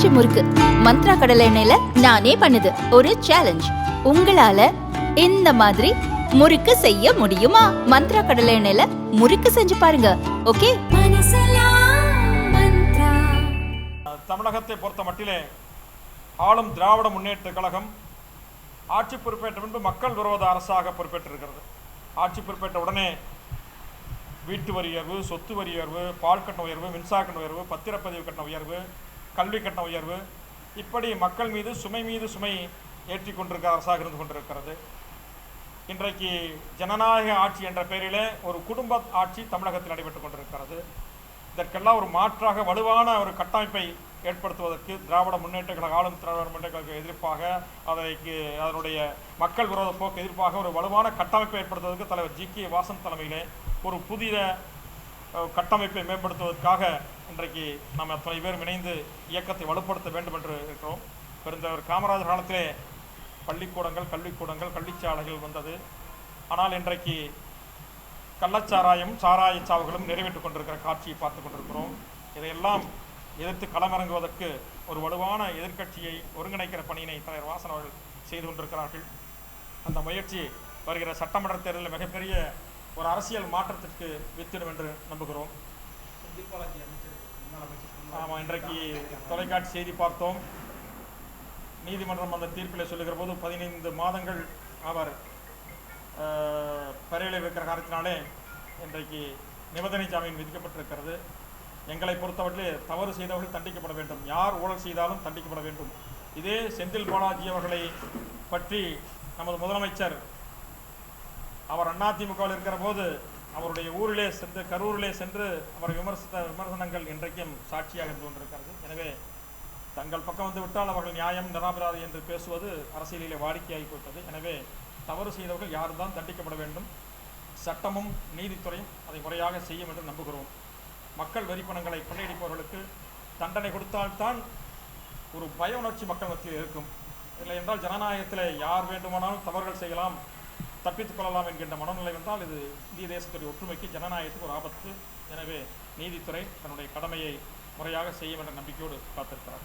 ஆச்சி முறுக்கு. மந்த்ரா கடலை எண்ணெயில நானே பண்ணுது. ஒரு சேலஞ்ச் உங்களால இந்த மாதிரி முறுக்கு செய்ய முடியுமா? மந்த்ரா கடலை எண்ணெயில முறுக்கு செஞ்சு பாருங்க. ஓகே? தமிழகத்தை பொறுத்த மட்டிலே ஆளும் திராவிட முன்னேற்ற கழகம் ஆட்சி பொறுப்பேற்ற பின்பு மக்கள் விரோத அரசாக பொறுப்பேற்றிருக்கிறது. ஆட்சி பொறுப்பேற்ற உடனே வீட்டு வரி உயர்வு சொத்து வரி உயர்வு பால் கட்டண உயர்வு மின்சார கட்டண உயர்வு பத்திரப்பதிவு கட்டண உயர்வு கல்வி கட்டண உயர்வு. இப்படி மக்கள் மீது சுமை மீது சுமை ஏற்றி கொண்டிருக்கிற அரசாக இருந்து கொண்டிருக்கிறது. இன்றைக்கு ஜனநாயக ஆட்சி என்ற பெயரிலே ஒரு குடும்ப ஆட்சி தமிழகத்தில் நடைபெற்றுக் கொண்டிருக்கிறது. இதற்கெல்லாம் ஒரு மாற்றாக வலுவான ஒரு கட்டமைப்பை ஏற்படுத்துவதற்கு திராவிட முன்னேற்ற கழக ஆளும் திராவிட முன்னேற்ற கழக எதிர்ப்பாக அதற்கு அதனுடைய மக்கள் விரோத போக்கு எதிர்ப்பாக ஒரு வலுவான கட்டமைப்பை ஏற்படுத்துவதற்கு தலைவர் ஜி கே வாசன் தலைமையிலே ஒரு புதிய கட்டமைப்பை மேம்படுத்துவதற்காக இன்றைக்கு நாம் அத்தனை பேரும் இணைந்து இயக்கத்தை வலுப்படுத்த வேண்டும் என்று இருக்கிறோம். பெருந்தவர் காமராஜர் காலத்திலே பள்ளிக்கூடங்கள் கல்விக்கூடங்கள் கல்விச்சாலைகள் வந்தது. ஆனால் இன்றைக்கு கள்ளச்சாராயம் சாராய சாவுகளும் நிறைவேற்றுக் கொண்டிருக்கிற காட்சியை பார்த்து கொண்டிருக்கிறோம். இதையெல்லாம் எதிர்த்து களமிறங்குவதற்கு ஒரு வலுவான எதிர்க்கட்சியை ஒருங்கிணைக்கிற பணியினை தலைவர் வாசன் அவர்கள் செய்து கொண்டிருக்கிறார்கள். அந்த முயற்சி வருகிற சட்டமன்ற தேர்தலில் மிகப்பெரிய ஒரு அரசியல் மாற்றத்திற்கு வித்திடும் என்று நம்புகிறோம். ஆமாம் இன்றைக்கு தொலைக்காட்சி செய்தி பார்த்தோம். நீதிமன்றம் அந்த தீர்ப்பில் சொல்லுகிற போது பதினைந்து மாதங்கள் அவர் அஹ், வைக்கிற காரணத்தினாலே இன்றைக்கு நிபந்தனை ஜாமீன் விதிக்கப்பட்டிருக்கிறது. எங்களை பொறுத்தவரையில் தவறு செய்தவர்கள் தண்டிக்கப்பட வேண்டும். யார் ஊழல் செய்தாலும் தண்டிக்கப்பட வேண்டும். இதே செந்தில் பாலாஜி அவர்களை பற்றி நமது முதலமைச்சர் அவர் அதிமுகவில் இருக்கிற போது அவருடைய ஊரிலே சென்று கரூரிலே சென்று அவர் விமர்சித்த விமர்சனங்கள் இன்றைக்கும் சாட்சியாக இருந்து கொண்டிருக்கிறது. எனவே தங்கள் பக்கம் வந்து விட்டால் அவர்கள் நியாயம் நிராபராது என்று பேசுவது அரசியலிலே வாடிக்கையாகி போய்விட்டது எனவே தவறு செய்தவர்கள் யாரும் தான் தண்டிக்கப்பட வேண்டும். சட்டமும் நீதித்துறையும் அதை முறையாக செய்யும் என்று நம்புகிறோம். மக்கள் வரிப்பணங்களை கொள்ளையடிப்பவர்களுக்கு தண்டனை கொடுத்தால்தான் ஒரு பய உணர்ச்சி மக்கள் மத்தியில் இருக்கும். இல்லை என்றால் ஜனநாயகத்தில் யார் வேண்டுமானாலும் தவறுகள் செய்யலாம். தப்பித்துக் கொள்ளலாம் என்கின்ற மனநிலை வந்தால் இது இந்திய தேசத்துடைய ஒற்றுமைக்கு ஜனநாயகத்துக்கு ஒரு ஆபத்து. எனவே நீதித்துறை தன்னுடைய கடமையை முறையாக செய்யும் என்ற நம்பிக்கையோடு காத்திருக்கிறார்.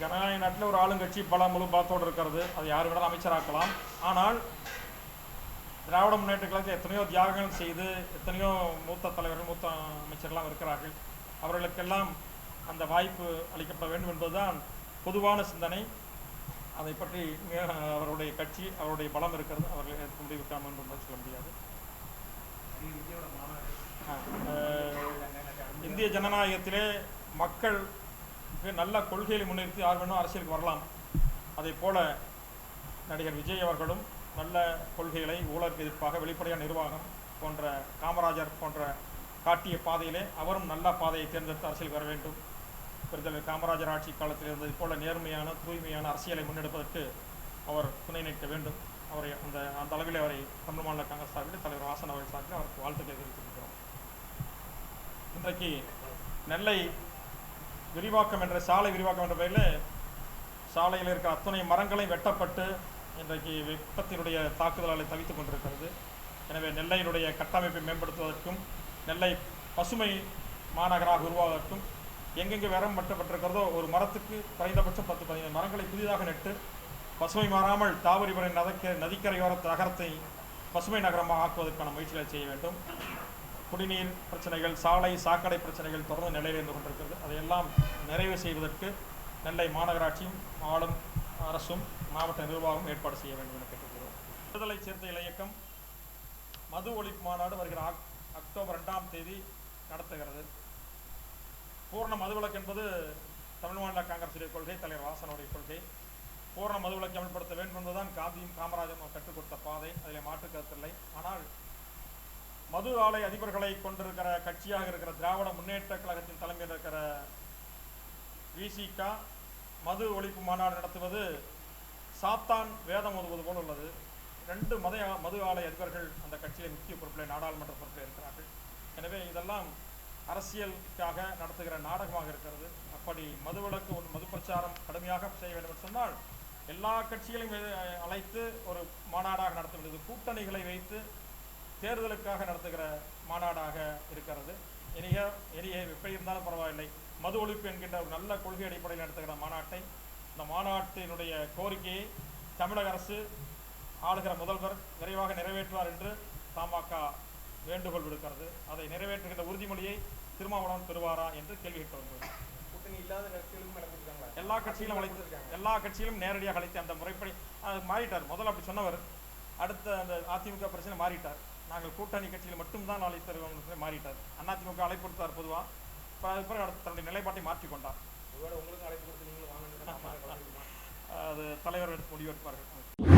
ஜனநாயக நாட்டில் ஒரு ஆளுங்கட்சி பல முழு பலத்தோடு இருக்கிறது. அது யார் வேணாலும் அமைச்சராக்கலாம். ஆனால் திராவிட முன்னேற்ற கழகத்தில் எத்தனையோ தியாகங்கள் செய்து எத்தனையோ மூத்த தலைவர்கள் மூத்த அமைச்சர்கள்லாம் இருக்கிறார்கள். அவர்களுக்கெல்லாம் அந்த வாய்ப்பு அளிக்கப்பட வேண்டும் என்பதுதான் பொதுவான சிந்தனை. அதை பற்றி அவருடைய கட்சி அவருடைய பலம் இருக்கிறது அவர்கள் எடுத்து முடிவுக்காம என்று சொல்ல முடியாது. இந்திய ஜனநாயகத்திலே மக்கள் நல்ல கொள்கைகளை முன்னிறுத்தி யார் வேணும் அரசியலுக்கு வரலாம். அதே போல நடிகர் விஜய் அவர்களும் நல்ல கொள்கைகளை ஊழலுக்கு எதிர்ப்பாக வெளிப்படையான நிர்வாகம் போன்ற காமராஜர் போன்ற காட்டிய பாதையிலே அவரும் நல்ல பாதையை தேர்ந்தெடுத்து அரசியல் வர வேண்டும். பெருந்தலைவர் காமராஜர் ஆட்சி காலத்தில் இருந்தது போல நேர்மையான தூய்மையான அரசியலை முன்னெடுப்பதற்கு அவர் துணை நிற்க வேண்டும். அவரை அந்த அந்த அளவில் அவரை தமிழ் மாநில காங்கிரஸ் சார்பில் தலைவர் வாசன் அவர்கள் சார்பில் அவருக்கு வாழ்த்துக்களை தெரிவித்திருக்கிறோம் இன்றைக்கு நெல்லை விரிவாக்கம் என்ற சாலை விரிவாக்கம் என்ற பெயரில் சாலையில் இருக்கிற அத்தனை மரங்களையும் வெட்டப்பட்டு இன்றைக்கு வெப்பத்தினுடைய தாக்குதலால் தவித்துக் கொண்டிருக்கிறது. எனவே நெல்லையினுடைய கட்டமைப்பை மேம்படுத்துவதற்கும் நெல்லை பசுமை மாநகராக உருவாவதற்கும் எங்கெங்கே வெறம் வெட்டப்பட்டிருக்கிறதோ ஒரு மரத்துக்கு குறைந்தபட்சம் பத்து பதினைந்து மரங்களை புதிதாக நட்டு பசுமை மாறாமல் தாவரிபுரை நதக்க நதிக்கரையோர நகரத்தை பசுமை நகரமாக ஆக்குவதற்கான முயற்சிகளை செய்ய வேண்டும். குடிநீர் பிரச்சனைகள் சாலை சாக்கடை பிரச்சனைகள் தொடர்ந்து நிலையில் இருந்து கொண்டிருக்கிறது. அதையெல்லாம் நிறைவு செய்வதற்கு நெல்லை மாநகராட்சியும் ஆளும் அரசும் மாவட்ட நிர்வாகம் ஏற்பாடு செய்ய வேண்டும் என கேட்டுக்கிறோம் விடுதலை சிறுத்தைகள் இயக்கம் மது ஒழிப்பு மாநாடு வருகிற அக்- அக்டோபர் ரெண்டாம் தேதி நடத்துகிறது. பூர்ண மதுவிலக்கு என்பது தமிழ் மாநில காங்கிரசுடைய கொள்கை தலைவர் வாசனுடைய கொள்கை. பூர்ண மதுவிலக்கு அமல்படுத்த வேண்டும் என்பதுதான் காந்தியும் காமராஜரும் கற்றுக் கொடுத்த பாதை. அதில் மாற்று கருத்தில்லை ஆனால் மது ஆலை அதிபர்களை கொண்டிருக்கிற கட்சியாக இருக்கிற திராவிட முன்னேற்ற கழகத்தின் தலைமையில் இருக்கிற விசிகா மது ஒழிப்பு மாநாடு நடத்துவது சாத்தான் வேதம் ஓதுவது போல் உள்ளது. ரெண்டு மத மது ஆலை அதிபர்கள் அந்த கட்சியில் முக்கிய பொறுப்பில் நாடாளுமன்ற பொறுப்பில் இருக்கிறார்கள். எனவே இதெல்லாம் அரசியலுக்காக நடத்துகிற நாடகமாக இருக்கிறது. அப்படி மதுவிலக்கு ஒரு மது பிரச்சாரம் கடுமையாக செய்ய வேண்டும் என்று சொன்னால் எல்லா கட்சிகளையும் அழைத்து ஒரு மாநாடாக நடத்துவது கூட்டணிகளை வைத்து தேர்தலுக்காக நடத்துகிற மாநாடாக இருக்கிறது. இனிய இனிய எப்படி இருந்தாலும் பரவாயில்லை. மது ஒழிப்பு என்கின்ற ஒரு நல்ல கொள்கை அடிப்படையில் நடத்துகிற மாநாட்டை இந்த மாநாட்டினுடைய கோரிக்கையை தமிழக அரசு ஆளுகிற முதல்வர் விரைவாக நிறைவேற்றுவார் என்று தமாக வேண்டுகோள் விடுக்கிறது. அதை நிறைவேற்றுகின்ற உறுதிமொழியை திருமாவளவன் பெறுவாரா என்று கேள்வி கேட்டு வருகிறது கூட்டணி இல்லாத கட்சிகளுக்கும் அழைச்சிருக்காங்களா எல்லா கட்சியிலும் அழைத்து எல்லா கட்சியிலும் நேரடியாக அழைத்து அந்த முறைப்படி மாறிட்டார். முதல்ல அப்படி சொன்னவர். அடுத்த அந்த அதிமுக பிரச்சனை மாறிட்டார். நாங்கள் கூட்டணி கட்சியில் மட்டும்தான் அழைத்தருவோம் சொல்லி மாறிட்டார். அதிமுக அழைப்புறுத்தார் பொதுவாக இப்போ அது பிறகு அடுத்த தன்னுடைய நிலைப்பாட்டை மாற்றிக்கொண்டார் ஒருவேளை உங்களுக்கும் அழைப்பு கொடுத்து நீங்களும் வாங்க அது தலைவர் எடுத்து முடிவெடுப்பார்கள்.